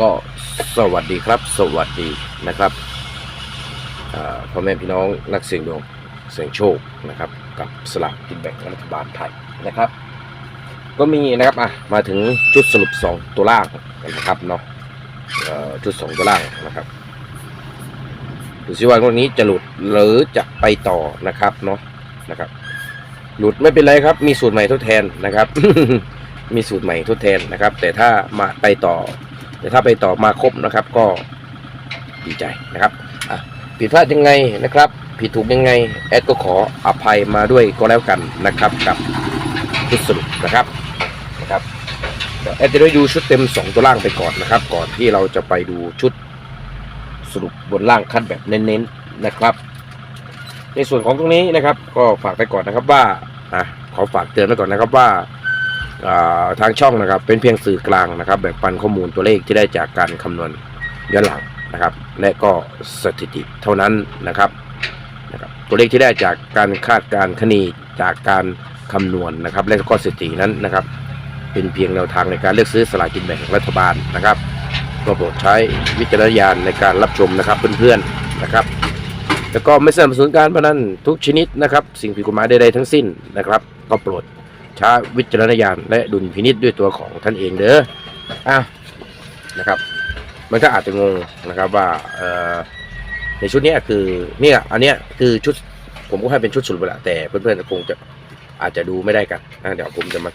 ก็สวัสดีครับ สวัสดีนะครับพ่อแม่พี่น้องนักเสี่ยงดวงเสี่ยงโชคนะครับ กับสลากกินแบ่งรัฐบาลไทยนะครับ ก็มีนะครับอะมาถึงชุดสรุป 2 ตัวล่างนะครับเนาะชุด 2 ตัวล่างนะครับดูสิว่าวันนี้จะหลุดหรือจะไปต่อนะครับเนาะนะครับ หลุดไม่เป็นไรครับ มีสูตรใหม่ทดแทนนะครับ มีสูตรใหม่ทดแทนนะครับ แต่ถ้ามาไปต่อ แต่ถ้าไปต่อมาครบนะครับ ก็ดีใจนะครับอะผิดพลาดยังไงนะครับ ผิดถูกยังไงแอดก็ขออภัยมาด้วยก็แล้วกันนะครับกับชุดสรุปนะครับนะครับเดี๋ยวแอดจะได้ดูชุดเต็ม 2 ตัวล่างไปก่อนนะครับ ก่อนที่เราจะไปดูชุดสรุปบนล่างคัดแบบเน้นๆนะครับ ในส่วนของตรงนี้นะครับ ก็ฝากไปก่อนนะครับว่าอะขอฝากเตือนไว้ก่อนนะครับว่า ทางช่องนะครับ เป็นเพียงสื่อกลางนะครับ แบ่งปันข้อมูลตัวเลขที่ได้จากการคำนวณย้อนหลังนะครับ และก็สถิติเท่านั้นนะครับนะครับตัวเลขที่ได้จากการคาดการณ์คณีจากการคำนวณนะครับ และก็สถิตินั้นนะครับ เป็นเพียงแนวทางในการเลือกซื้อสลากกินแบ่งรัฐบาลนะครับก็โปรดใช้วิจารณญาณในการรับชมนะครับเพื่อนๆนะครับ แล้วก็ไม่สนับสนุนการพนันทุกชนิดนะครับ สิ่งผิดกฎหมายใดๆทั้งสิ้นนะครับ ก็โปรด ช้วิจารณญาณและดุลพินิษด้วยตัวของท่านเองเด้ออะนะครับ มันก็อาจจะงงนะครับว่าเอ่อในชุดนี้คือเนี่ยอันเนี้ยคือชุดผมก็ให้เป็นชุดสรุปล้วแต่เพื่อนๆคงจะอาจจะดูไม่ได้กันนะเดี๋ยวผมจะมา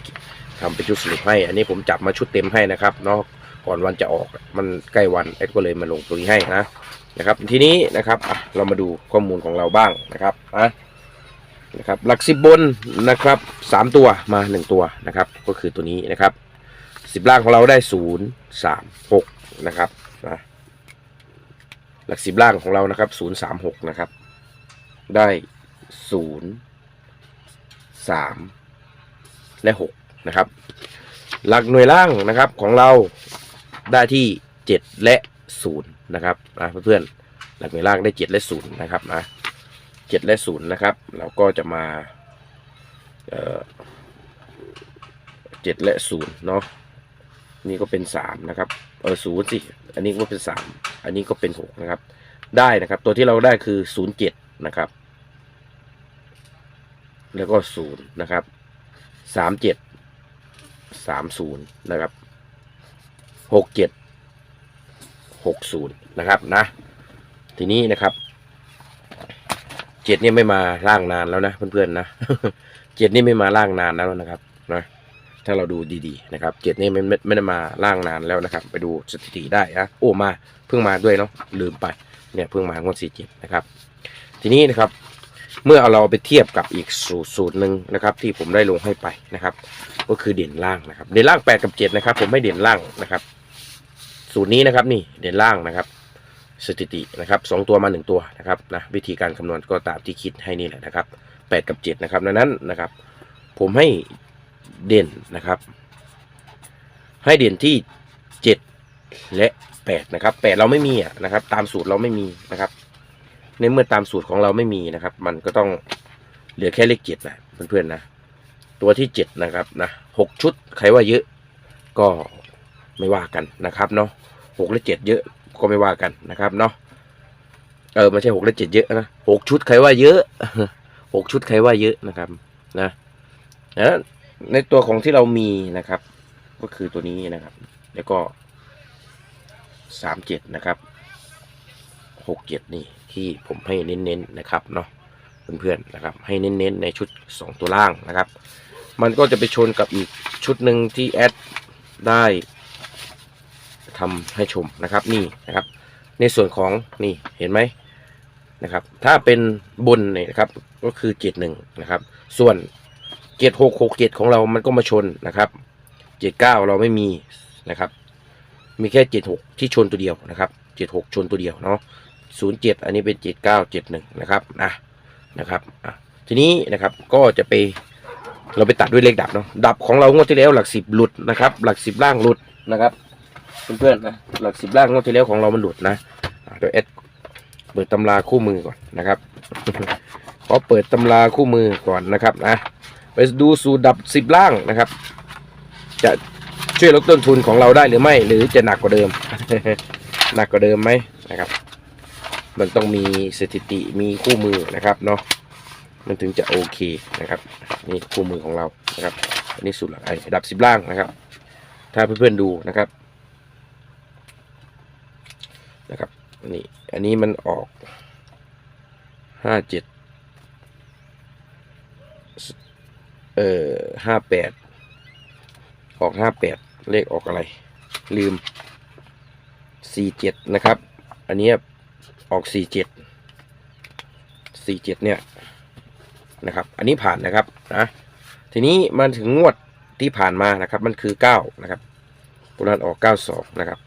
ทำเป็นชุดสรุปให้ อันนี้ผมจับมาชุดเต็มให้นะครับเนาะก่อนวันจะออกมันใกล้วันแอดก็เลยมาลงตรงนี้ให้นะนะครับ ทีนี้นะครับเรามาดูข้อมูลของเราบ้างนะครับอะ นะครับหลักสิบบนนะครับสามตัวมาหนึ่งตัวนะครับก็คือตัวนี้นะครับสิบล่างของเราได้ศูนย์สามหกนะครับนะหลักสิบล่างของเรานะครับศูนย์สามหกนะครับได้ศูนย์สามและหกนะครับหลักหน่วยล่างนะครับของเราได้ที่เจ็ดและศูนย์นะครับนะเพื่อนๆหลักหน่วยล่างได้เจ็ดและศูนย์นะครับนะ เจ็ดและศูนย์นะครับ เราก็จะมาเจ็ดและศูนย์เนาะนี่ก็เป็นสามนะครับเออศูนย์สิอันนี้ก็เป็นสามอันนี้ก็เป็นหกนะครับ ได้นะครับ ตัวที่เราได้คือศูนย์เจ็ดนะครับ แล้วก็ศูนย์นะครับสามเจ็ดสามศูนย์นะครับหกเจ็ดหกศูนย์นะครับนะ ทีนี้นะครับ เจ็ดนี่ไม่มาล่างนานแล้วนะเพื่อนๆนะเจ็ดนี่ไม่มาล่างนานแล้วนะครับนะถ้าเราดูดีๆนะครับเจ็ดนี่ไม่ไม่ได้มาล่างนานแล้วนะครับ ไปดูสถิติได้นะโอ้มาเพิ่งมาด้วยเนาะลืมไปเนี่ยเพิ่งมางวดสี่เจ็ดนะครับ ทีนี้นะครับ เมื่อเอาเราไปเทียบกับอีกสูตรสูตรหนึ่งนะครับ ที่ผมได้ลงให้ไปนะครับ ก็คือเด่นล่างนะครับ เด่นล่างแปดกับเจ็ดนะครับ ผมไม่เด่นล่างนะครับ สูตรนี้นะครับนี่เด่นล่างนะครับ สถิตินะครับสองตัวมาหนึ่งตัวนะครับนะวิธีการคำนวณก็ตามที่คิดให้นี่แหละนะครับแปดกับเจ็ดนะครับดังนั้นนะครับ ผมให้เด่นนะครับ ให้เด่นที่เจ็ดและแปดนะครับแปดเราไม่มีนะครับ ตามสูตรเราไม่มีนะครับ ในเมื่อตามสูตรของเราไม่มีนะครับ มันก็ต้องเหลือแค่เลขเจ็ดนะเพื่อนๆนะตัวที่เจ็ดนะครับนะหกชุดใครว่าเยอะก็ไม่ว่ากันนะครับเนาะหกและเจ็ดเยอะ ก็ไม่ว่ากันนะครับเนาะเออไม่ใช่หกและเจ็ดเยอะนะหกชุดใครว่าเยอะหกชุดใครว่าเยอะนะครับนะนะในตัวของที่เรามีนะครับ ก็คือตัวนี้นะครับ แล้วก็สามเจ็ดนะครับหกเจ็ดนี่ที่ผมให้เน้นๆนะครับเนาะเพื่อนๆนะครับ ให้เน้นๆในชุดสองตัวล่างนะครับ มันก็จะไปชนกับอีกชุดหนึ่งที่แอดได้ ทำให้ชมนะครับนี่นะครับ ในส่วนของนี่เห็นไหมนะครับ ถ้าเป็นบนเนี่ยนะครับก็คือเจ็ดหนึ่งนะครับ ส่วนเจ็ดหกหกเจ็ดของเรามันก็มาชนนะครับเจ็ดเก้าเราไม่มีนะครับ มีแค่เจ็ดหกที่ชนตัวเดียวนะครับเจ็ดหกชนตัวเดียวเนาะศูนย์เจ็ดอันนี้เป็นเจ็ดเก้าเจ็ดหนึ่งนะครับนะนะครับอะทีนี้นะครับก็จะไปเราไปตัดด้วยเลขดับเนาะดับของเรางวดที่แล้วหลักสิบหลุดนะครับ หลักสิบล่างหลุดนะครับ เพื่อนๆนะหลักสิบล่างงวดที่แล้วของเรามันหลุดนะเดี๋ยวเอดเปิดตำราคู่มือก่อนนะครับขอเปิดตำราคู่มือก่อนนะครับนะไปดูสูตรดับสิบล่างนะครับ จะช่วยลดต้นทุนของเราได้หรือไม่ หรือจะหนักกว่าเดิม หนักกว่าเดิมไหมนะครับ มันต้องมีสถิติมีคู่มือนะครับเนาะมันถึงจะโอเคนะครับนี่คู่มือของเรานะครับอันนี้สูตรหลักไอ้ดับสิบล่างนะครับ ถ้าเพื่อนๆดูนะครับ นะครับนี่อันนี้มันออกห้าเจ็ดเอ่อห้าแปดออกห้าแปดเลขออกอะไร ลืมสี่เจ็ดนะครับ อันนี้ออกสี่เจ็ดสี่เจ็ดเนี่ยนะครับ อันนี้ผ่านนะครับนะทีนี้มันถึงงวดที่ผ่านมานะครับ มันคือเก้านะครับตัวนั้นออกเก้าสองนะครับ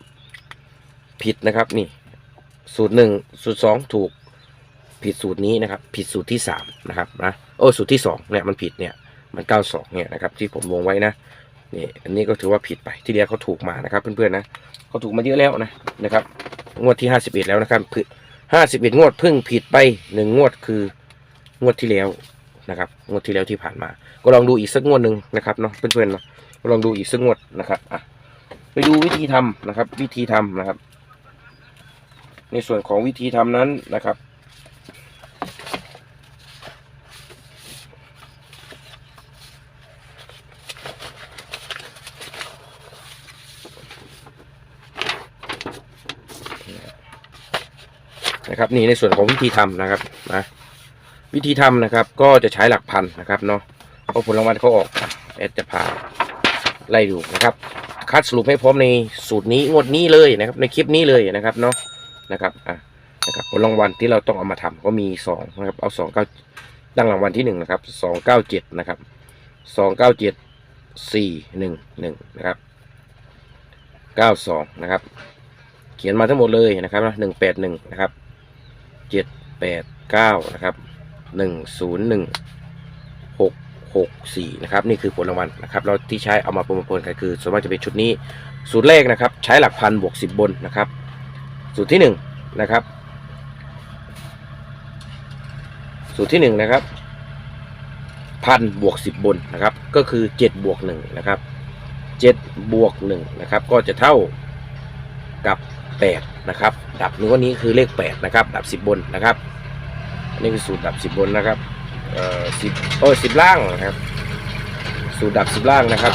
ผิดนะครับนี่ สูตรหนึ่งสูตรสองถูกผิดสูตรนี้นะครับ ผิดสูตรที่สามนะครับนะโอ้สูตรที่สองเนี่ยมันผิดเนี่ยมันเก้าสองเนี่ยนะครับ ที่ผมวงไว้นะนี่อันนี้ก็ถือว่าผิดไปที่เดียวเขาถูกมานะครับ เพื่อนๆนะเขาถูกมาเยอะแล้วนะนะครับ งวดที่ห้าสิบเอ็ดแล้วนะครับห้าสิบเอ็ดงวดเพิ่งผิดไปหนึ่งงวดคืองวดที่แล้วนะครับงวดที่แล้วที่ผ่านมา ก็ลองดูอีกสักงวดหนึ่งนะครับเนาะเพื่อนๆเนาะลองดูอีกสักงวดนะครับอะไปดูวิธีทำนะครับ วิธีทำนะครับ ในส่วนของวิธีทำนั้นนะครับ นะครับนี่ในส่วนของวิธีทำนะครับนะวิธีทำนะครับก็จะใช้หลักพันนะครับเนาะเพราะผลรางวัลเขาออกแอดจะพาไล่ดูนะครับคัดสรุปให้พร้อมในสูตรนี้งวดนี้เลยนะครับในคลิปนี้เลยนะครับเนาะ นะครับอะนะครับผลรางวัลที่เราต้องเอามาทำก็มีสองนะครับเอาสองเก้าตั้งรางวัลที่หนึ่งนะครับสองเก้าเจ็ดนะครับสองเก้าเจ็ดสี่หนึ่งหนึ่งนะครับเก้าสองนะครับเขียนมาทั้งหมดเลยนะครับหนึ่งแปดหนึ่งนะครับเจ็ดแปดเก้านะครับหนึ่งศูนย์หนึ่งหกหกสี่นะครับนี่คือผลรางวัลนะครับเราที่ใช้เอามาประมวลกันคือส่วนมากจะเป็นชุดนี้สูตรแรกนะครับใช้หลักพันบวกสิบบนนะครับ สูตรที่หนึ่งนะครับ สูตรที่หนึ่งนะครับพันบวกสิบบนนะครับ ก็คือเจ็ดบวกหนึ่งนะครับเจ็ดบวกหนึ่งนะครับ ก็จะเท่ากับ 8 นะครับ ดับนี้วนนี้คือเลข 8 นะครับ ดับ 10 บนนะครับนนี่คือสูตรดับ 10 บนนะครับเอ่อสิบโอ้สิบล่างนะครับ สูตรดับ 10 ล่างนะครับ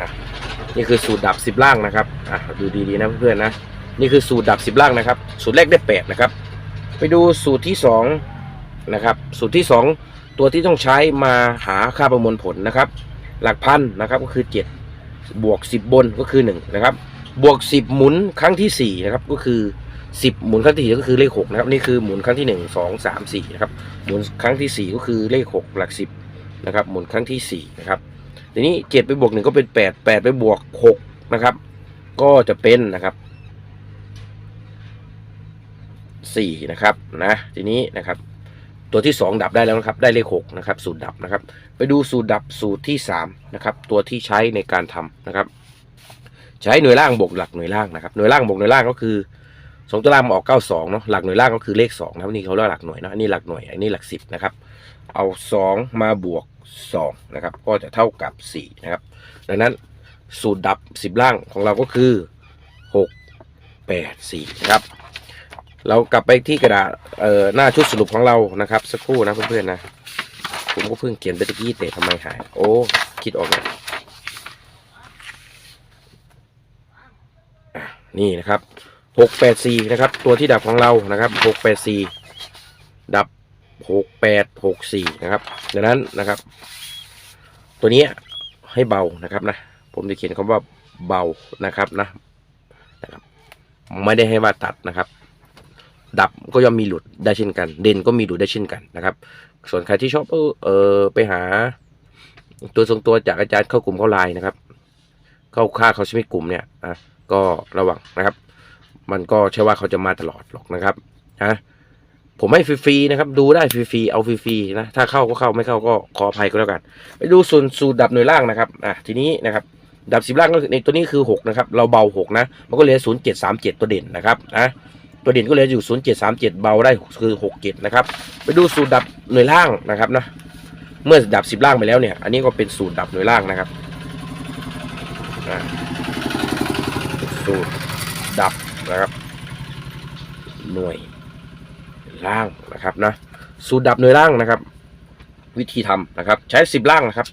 อะ นี่คือสูตรดับ10ล่างนะครับอะดูดีๆนะเพื่อนๆนะนี่คือสูตรดับ10ล่างนะครับ สูตรแรกได้8นะครับ ไปดูสูตรที่2นะครับสูตรที่2ตัวที่ต้องใช้มาหาค่าประมวลผลนะครับ หลักพันนะครับก็คือ7บวก10บนก็คือ1นะครับบวก10หมุนครั้งที่4นะครับก็คือ10หมุนครั้งที่4ก็คือเลข6นะครับนี่คือหมุนครั้งที่1 2 3 4นะครับหมุนครั้งที่4ก็คือเลข6หลัก10นะครับหมุนครั้งที่4นะครับ ทีนี้7ไปบวก1ก็เป็น8 8ไปบวก6นะครับ ก็จะเป็นนะครับ4นะครับนะทีนี้นะครับตัวที่ 2 ดับได้แล้วนะครับ ได้เลข6นะครับ สูตรดับนะครับ ไปดูสูตรดับสูตรที่3นะครับ ตัวที่ใช้ในการทำนะครับ ใช้หน่วยล่างบวกหลักหน่วยล่างนะครับ หน่วยล่างบวกหน่วยล่างก็คือสองตัวล่างมาออก 92เนาะ หลักหน่วยล่างก็คือเลข2นะครับนี่เขาเรียกหลักหน่วยเนาะ อันนี้หลักหน่วย อันนี้หลัก10นะครับ เอา 2 มาบวก 2นะครับ ก็จะเท่ากับ 4 นะครับ ดังนั้นสูตรดับ 10 ล่างของเราก็คือ 6 8 4 นะครับ เรากลับไปที่กระดาษหน้าชุดสรุปของเรานะครับ สักครู่นะเพื่อนๆนะ ผมก็เพิ่งเขียนไปตะกี้แต่ทำไมหาย โอ้ คิดออกแล้วอะนี่นะครับหกแปดสี่นะครับ ตัวที่ดับของเรานะครับหกแปดสี่ดับ หกแปดหกสี่นะครับดังนั้นนะครับ ตัวนี้ให้เบานะครับนะผมจะเขียนคำว่าเบานะครับนะนะครับ ไม่ได้ให้ว่าตัดนะครับ ดับก็ย่อมมีหลุดได้เช่นกัน เด่นก็มีหลุดได้เช่นกันนะครับ ส่วนใครที่ชอบเออเออไปหา ตัวทรงตัวจากอาจารย์เข้ากลุ่มเข้าไลน์นะครับ เข้าค่าเขาใช้ไม่กลุ่มเนี่ยอะก็ระวังนะครับ มันก็ใช่ว่าเขาจะมาตลอดหรอกนะครับนะ ผมให้ฟรีๆนะครับ ดูได้ฟรีๆเอาฟรีๆนะถ้าเข้าก็เข้าไม่เข้าก็ขออภัยก็แล้วกัน ไปดูส่วนสูตรดับหน่วยล่างนะครับอะทีนี้นะครับดับสิบล่างก็ในตัวนี้คือหกนะครับเราเบาหกนะมันก็เหลือศูนย์เจ็ดสามเจ็ดตัวเด่นนะครับนะตัวเด่นก็เหลืออยู่ศูนย์เจ็ดสามเจ็ดเบาได้คือหกเจ็ดนะครับไปดูสูตรดับหน่วยล่างนะครับนะเมื่อดับสิบล่างไปแล้วเนี่ยอันนี้ก็เป็นสูตรดับหน่วยล่างนะครับสูตรดับนะครับหน่วย ล่างนะครับนะสูตรดับหน่วยล่างนะครับ วิธีทำนะครับ ใช้สิบล่างนะครับ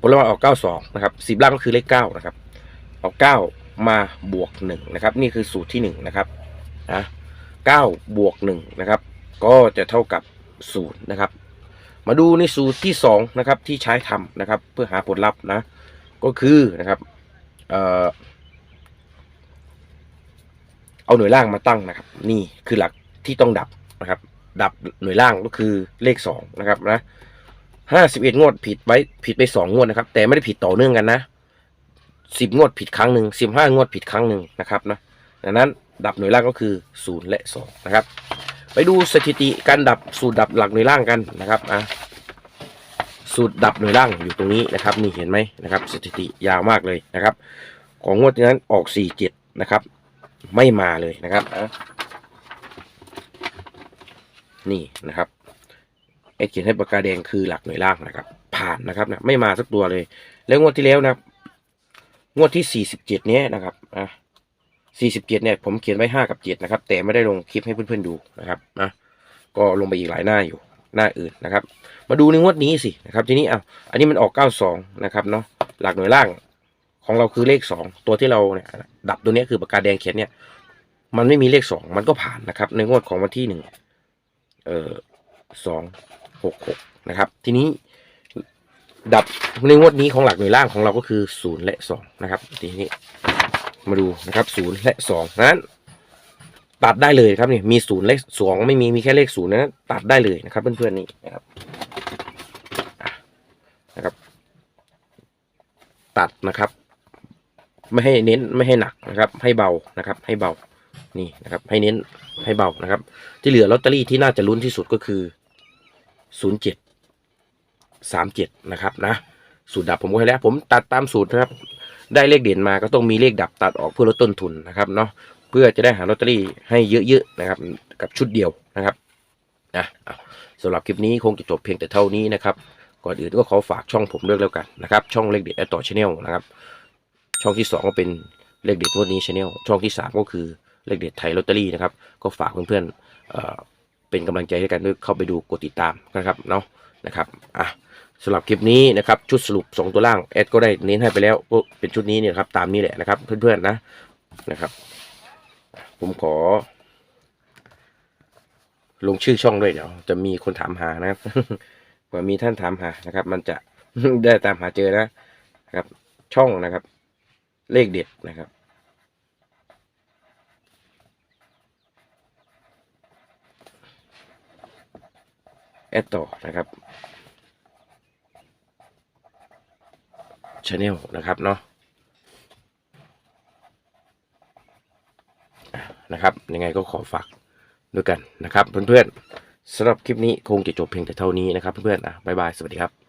ผลลัพธ์ออกเก้าสองนะครับสิบล่างก็คือเลขเก้านะครับเอาเก้ามาบวกหนึ่งนะครับ นี่คือสูตรที่หนึ่งนะครับนะเก้าบวกหนึ่งนะครับ ก็จะเท่ากับศูนย์นะครับ มาดูในสูตรที่สองนะครับที่ใช้ทำนะครับ เพื่อหาผลลัพธ์นะ ก็คือนะครับเอ่อเอาหน่วยล่างมาตั้งนะครับ นี่คือหลักที่ต้องดับ นะครับ ดับหน่วยล่างก็คือเลขสองนะครับนะห้าสิบเอ็ดงวดผิดไว้ผิดไปสองงวดนะครับ แต่ไม่ได้ผิดต่อเนื่องกันนะสิบงวดผิดครั้งหนึ่งสิบห้างวดผิดครั้งหนึ่งนะครับนะดังนั้นดับหน่วยล่างก็คือศูนย์และสองนะครับ ไปดูสถิติการดับสูตรดับหลักหน่วยล่างกันนะครับอะสูตรดับหน่วยล่างอยู่ตรงนี้นะครับนี่เห็นไหมนะครับ สถิติยาวมากเลยนะครับ ของงวดนั้นออกสี่เจ็ดนะครับ ไม่มาเลยนะครับอะ นี่นะครับไอ้เขียนให้ปากกาแดงคือหลักหน่วยล่างนะครับ ผ่านนะครับนะไม่มาสักตัวเลย แล้วงวดที่แล้วนะงวดที่สี่สิบเจ็ดเนี้ยนะครับอะสี่สิบเจ็ดเนี่ยผมเขียนไว้ห้ากับเจ็ดนะครับ แต่ไม่ได้ลงคลิปให้เพื่อนๆดูนะครับนะก็ลงไปอีกหลายหน้าอยู่หน้าอื่นนะครับ มาดูในงวดนี้สินะครับทีนี้อะอันนี้มันออกเก้าสองนะครับเนาะหลักหน่วยล่างของเราคือเลขสองตัวที่เราเนี่ยดับตัวเนี้ยคือปากกาแดงเขียนเนี่ยมันไม่มีเลขสองมันก็ผ่านนะครับ ในงวดของวันที่หนึ่ง เอ่อสองหกหกนะครับ ทีนี้ดับในงวดนี้ของหลักหน่วยล่างของเราก็คือศูนย์และสองนะครับ ทีนี้มาดูนะครับศูนย์และสองนั้นตัดได้เลยครับนี่มีศูนย์เลขสองไม่มีมีแค่เลขศูนย์นะตัดได้เลยนะครับ เพื่อนๆนี่นะครับนะครับ ตัดนะครับ ไม่ให้เน้นไม่ให้หนักนะครับ ให้เบานะครับ ให้เบา นี่นะครับ ให้เน้นให้เบานะครับ ที่เหลือลอตเตอรี่ที่น่าจะลุ้นที่สุดก็คือศูนย์เจ็ดสามเจ็ดนะครับนะสูตรดับผมก็ให้แล้ว ผมตัดตามสูตรนะครับ ได้เลขเด่นมาก็ต้องมีเลขดับตัดออกเพื่อลดต้นทุนนะครับเนาะเพื่อจะได้หาลอตเตอรี่ให้เยอะๆนะครับ กับชุดเดียวนะครับนะสำหรับคลิปนี้คงจะจบเพียงแต่เท่านี้นะครับก่อนอื่นก็ขอฝากช่องผมด้วยแล้วกันนะครับ ช่องเลขเด็ดแอตต่อชาแนลนะครับ ช่องที่สองก็เป็นเลขเด็ดงวดนี้ชาแนลช่องที่สามก็คือ เลขเด็ดไทยลอตเตอรี่นะครับ ก็ฝากเพื่อนๆเเป็นกำลังใจให้กันด้วยเข้าไปดูกดติดตามนะครับเนาะนะครับอะสำหรับคลิปนี้นะครับชุดสรุป 2 ตัวล่างแอดก็ได้เน้นให้ไปแล้วก็เป็นชุดนี้เนี่ยครับตามนี้แหละนะครับเพื่อนๆนะนะครับ ผมขอ ลงชื่อช่องด้วยเดี๋ยวจะมีคนถามหานะครับเผื่อมีท่านถามหานะครับ มันจะได้ตามหาเจอนะครับ ช่องนะครับ เลขเด็ดนะครับ แอดต่อนะครับชาแนลนะครับเนาะนะครับยังไงก็ขอฝากด้วยกันนะครับเพื่อนๆสำหรับคลิปนี้คงจะจบเพียงแต่เท่านี้นะครับเพื่อนๆอะบ๊ายบาย สวัสดีครับ